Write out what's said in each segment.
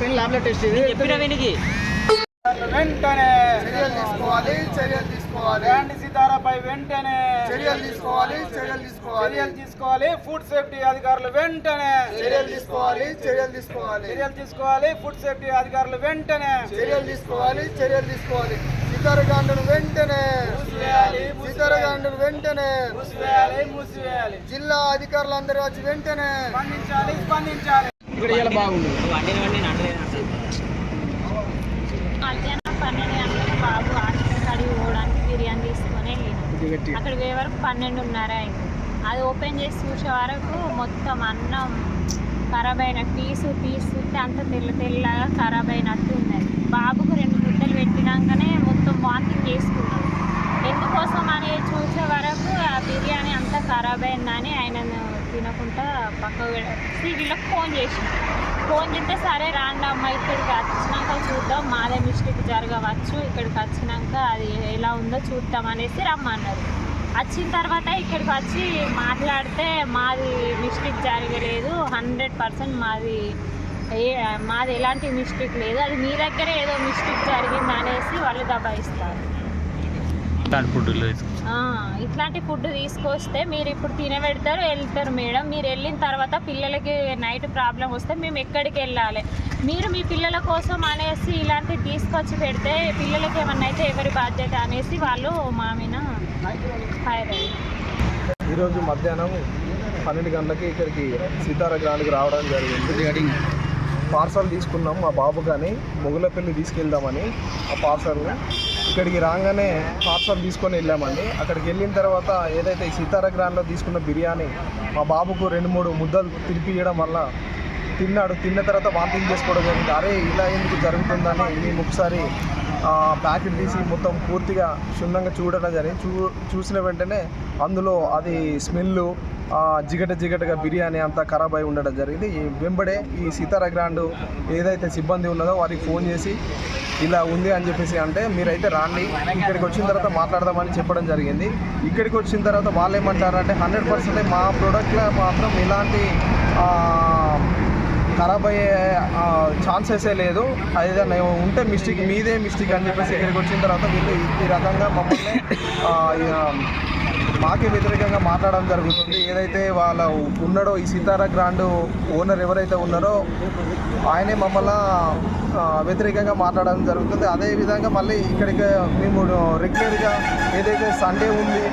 Company ల్యాబ్లో test ఇది. చెప్పిన వీనికి. వెంటనే చర్యలు తీసుకోవాలి చర్యలు తీసుకోవాలి. బ్రాండ్ సితారాపై వెంటనే చర్యలు తీసుకోవాలి చర్యలు తీసుకోవాలి. చర్యలు తీసుకోవాలి. ఫుడ్ సేఫ్టీ అధికారులు వెంటనే చర్యలు తీసుకోవాలి చర్యలు తీసుకోవాలి. చర్యలు తీసుకోవాలి. ఫుడ్ సేఫ్టీ అధికారులు వెంటనే చర్యలు తీసుకోవాలి చర్యలు తీసుకోవాలి. సీతారకాండను వెంటనే సీతారకాండను వెంటనే మూసివేయాలి మూసివేయాలి. జిల్లా అధికారులందరూ వచ్చి వెంటనే స్పందించాలి స్పందించాలి. ఇక్కడ ఇలా బాగుంది. మధ్యాహ్నం పన్నెండు గంటలకు బాబు హాస్పిటల్ కాడికి పోవడానికి బిర్యానీ తీసుకొని అక్కడ పోయే వరకు పన్నెండున్నర అయింది. అది ఓపెన్ చేసి చూసే వరకు మొత్తం అన్నం ఖరాబ్ అయిన పీసు తీసుకుంటే అంత తెల్ల తెల్లగా ఖరాబ్ అయినట్టు ఉన్నది. బాబుకు రెండు ముద్దలు పెట్టినాకనే మొత్తం వాంతింగ్ చేసుకున్నాడు. ఎందుకోసం అని చూసే వరకు ఆ బిర్యానీ అంతా ఖరాబ్ అయిందని ఆయనను తినకుండా పక్క వీళ్ళకి ఫోన్ చేసిన. ఫోన్ చేస్తే సరే రాండి అమ్మ ఇక్కడికి వచ్చినాక చూద్దాం. మాదే మిస్టేక్ జరగవచ్చు. ఇక్కడికి వచ్చినాక అది ఎలా ఉందో చూద్దాం అనేసి రమ్మన్నారు. వచ్చిన తర్వాత ఇక్కడికి వచ్చి మాట్లాడితే మాది మిస్టేక్ జరగలేదు. హండ్రెడ్ పర్సెంట్ మాది ఏ మాది ఎలాంటి మిస్టేక్ లేదు. అది మీ దగ్గరే ఏదో మిస్టేక్ జరిగింది అనేసి వాళ్ళు దబాయిస్తారు. ఇట్లాంటి ఫుడ్ తీసుకొస్తే మీరు ఇప్పుడు తినబెడతారు వెళ్తారు మేడం. మీరు వెళ్ళిన తర్వాత పిల్లలకి నైట్ ప్రాబ్లం వస్తే మేము ఎక్కడికి వెళ్ళాలి? మీరు మీ పిల్లల కోసం అనేసి ఇలాంటివి తీసుకొచ్చి పెడితే పిల్లలకి ఏమన్నా అయితే ఎవరి బాధ్యత అనేసి వాళ్ళు మా మీద ఫైర్ అయ్యారు. ఈరోజు మధ్యాహ్నం పన్నెండు గంటలకి ఇక్కడికి సీతారా గ్రాండ్కి రావడం జరిగింది. పార్సల్ తీసుకున్నాం మా బాబు కానీ మొగులపల్లి తీసుకెళ్దామని ఆ పార్సల్ని ఇక్కడికి రాగానే పార్సల్ తీసుకొని వెళ్ళామండి. అక్కడికి వెళ్ళిన తర్వాత ఏదైతే సీతార గ్రాండ్లో తీసుకున్న బిర్యానీ మా బాబుకు రెండు మూడు ముద్దలు తినిపించడం వల్ల తిన్నాడు. తిన్న తర్వాత వాంతింగ్ చేసుకోవడం జరిగింది. అరే ఇలా ఎందుకు జరుగుతుందని మేము ఒకసారి ప్యాకెట్ తీసి మొత్తం పూర్తిగా క్షుణ్ణంగా చూడడం జరిగింది. చూ చూసిన వెంటనే అందులో అది స్మెల్ జిగట జిగటగా బిర్యానీ అంతా ఖరాబ్ అయి ఉండడం జరిగింది. ఈ వెంబడే ఈ సీతారా గ్రాండ్ ఏదైతే సిబ్బంది ఉన్నదో వారికి ఫోన్ చేసి ఇలా ఉంది అని చెప్పేసి అంటే మీరైతే రాండి ఇక్కడికి వచ్చిన తర్వాత మాట్లాడదామని చెప్పడం జరిగింది. ఇక్కడికి వచ్చిన తర్వాత వాళ్ళు ఏమంటారంటే హండ్రెడ్ పర్సెంట్ మా ప్రోడక్ట్లో మాత్రం ఇలాంటి ఖరాబ్ అయ్యే ఛాన్సెసే లేదు. ఏదైనా ఉంటే మిస్టేక్ మీదే మిస్టేక్ అని చెప్పేసి ఇక్కడికి వచ్చిన తర్వాత వీళ్ళు ఈ- రకంగా మమ్మల్ని మాకే వ్యతిరేకంగా మాట్లాడడం జరుగుతుంది. ఏదైతే వాళ్ళ ఉన్నాడో ఈ సితారా గ్రాండ్ ఓనర్ ఎవరైతే ఉన్నారో ఆయనే మమ్మల్ని వ్యతిరేకంగా మాట్లాడడం జరుగుతుంది. అదేవిధంగా మళ్ళీ ఇక్కడికి మేము రెగ్యులర్గా ఏదైతే సండే ఉంది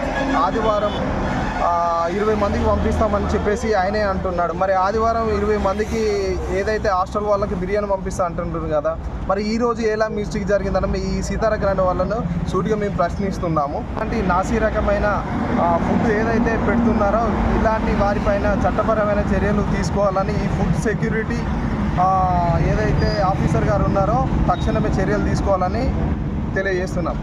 ఆదివారం ఇరవై మందికి పంపిస్తామని చెప్పేసి ఆయనే అంటున్నాడు. మరి ఆదివారం ఇరవై మందికి ఏదైతే హాస్టల్ వాళ్ళకి బిర్యానీ పంపిస్తా అంటున్నారు కదా మరి ఈ రోజు ఎలా మిస్టేక్ జరిగిందని ఈ సీతారా వాళ్ళను సూటిగా మేము ప్రశ్నిస్తున్నాము. అంటే నాసీ రకమైన ఫుడ్ ఏదైతే పెడుతున్నారో ఇలాంటి వారిపైన చట్టపరమైన చర్యలు తీసుకోవాలని ఈ ఫుడ్ సెక్యూరిటీ ఏదైతే ఆఫీసర్ గారు ఉన్నారో తక్షణమే చర్యలు తీసుకోవాలని తెలియజేస్తున్నాం